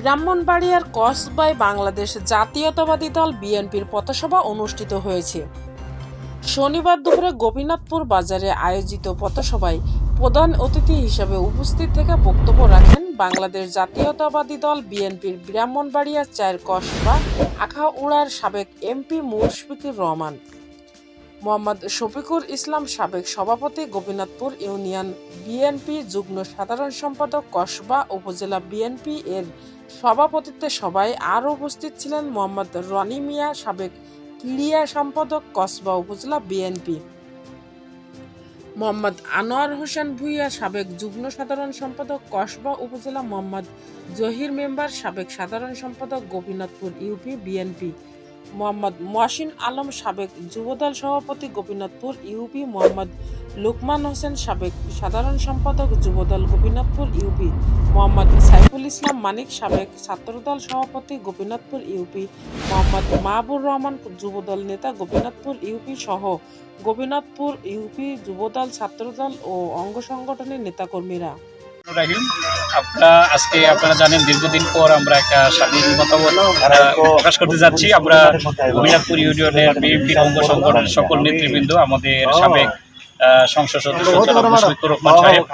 ব্রাহ্মণবাড়িয়ার কসবায় বাংলাদেশ জাতীয়তাবাদী দল বিএনপির পথসভা অনুষ্ঠিত হয়েছে। শনিবার দুপুরে গোপীনাথপুর বাজারে আয়োজিত পথসভায় প্রধান অতিথি হিসেবে উপস্থিত থেকে বক্তব্য রাখেন বাংলাদেশ জাতীয়তাবাদী দল বিএনপির ব্রাহ্মণবাড়িয়া চায়ের কসবা আখাউড়ার সাবেক এমপি মুশফিকুর রহমান। মোহাম্মদ শফিকুর ইসলাম সাবেক সভাপতি, গোপীনাথপুর ইউনিয়ন বিএনপি যুগ্ম সাধারণ সম্পাদক, কসবা উপজেলা বিএনপি এর সভাপতিত্বে সভায় আরও উপস্থিত ছিলেন মোহাম্মদ রনি মিয়া, সাবেক ক্রিয়া সম্পাদক, কসবা উপজেলা বিএনপি। মোহাম্মদ আনোয়ার হোসেন ভুইয়া, সাবেক যুগ্ম সাধারণ সম্পাদক, কসবা উপজেলা মোহাম্মদ জহির মেম্বার, সাবেক সাধারণ সম্পাদক, গোপীনাথপুর ইউপি বিএনপি। মোহাম্মদ মহসিন আলম সাবেক যুবদল সভাপতি গোপীনাথপুর, ইউপি মোহাম্মদ লুকমান হোসেন সাবেক সাধারণ সম্পাদক যুবদল গোপীনাথপুর, ইউপি মোহাম্মদ সাইফুল ইসলাম মানিক সাবেক ছাত্রদল সভাপতি গোপীনাথপুর, ইউপি মোহাম্মদ মাহবুর রহমান যুবদল নেতা গোপীনাথপুর, ইউপি সহ গোপীনাথপুর, ইউপি যুবদল ছাত্রদল ও অঙ্গ সংগঠনের নেতাকর্মীরা। রাহিম আপনারা আজকে আপনারা জানেন দীর্ঘদিন পর আমরা একটা স্বাধীন মতামত প্রকাশ করতে যাচ্ছি। আমরা মিরাজপুর ইউনিয়নের বিএনপির অঙ্গ সংগঠনের সকল নেতৃবৃন্দ আমাদের সাবেক সংসদ সদস্য জনাব মুশফিকুর রহমান সাহেব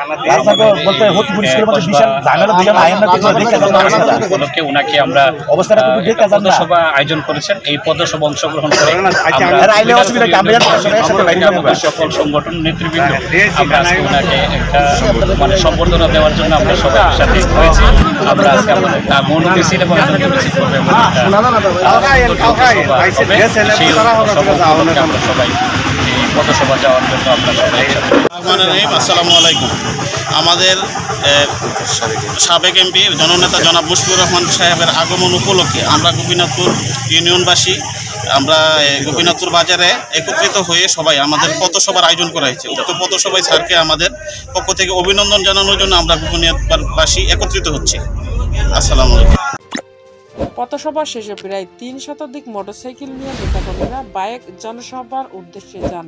উপলক্ষে ওনাকে আমরা। পদসভা আয়োজন করেছেন এই পদসভা অংশগ্রহণ করে সকল সংগঠন নেতৃবৃন্দ আমরা আজকে ওনাকে একটা মানে সম্বর্ধনা দেওয়ার জন্য আমরা সবাই একসাথে হয়েছি আমরা আজকে আমাদের এবং। সেই আমরা সবাই এই পদসভা যাওয়ার জন্য আমরা সবাই আসসালামু আলাইকুম। আমাদের সাবেক এমপি, জননেতা জনাব মুশফিকুর রহমান সাহেবের আগমন উপলক্ষে আমরা গোপীনাথপুর ইউনিয়নবাসী, আমরা গোপীনাথপুর বাজারে একত্রিত হয়ে সবাই আমাদের পথসভার আয়োজন করা হয়েছে। উক্ত পথসভায় স্যারকে আমাদের পক্ষ থেকে অভিনন্দন জানানোর জন্য আমরা গোপীনাথবাসী একত্রিত হচ্ছি। আসসালামু আলাইকুম। পথসভা শেষে প্রায় তিন শতাধিক মোটরসাইকেল নিয়ে নেতাকর্মীরা বাইক জনসভার উদ্দেশ্যে যান।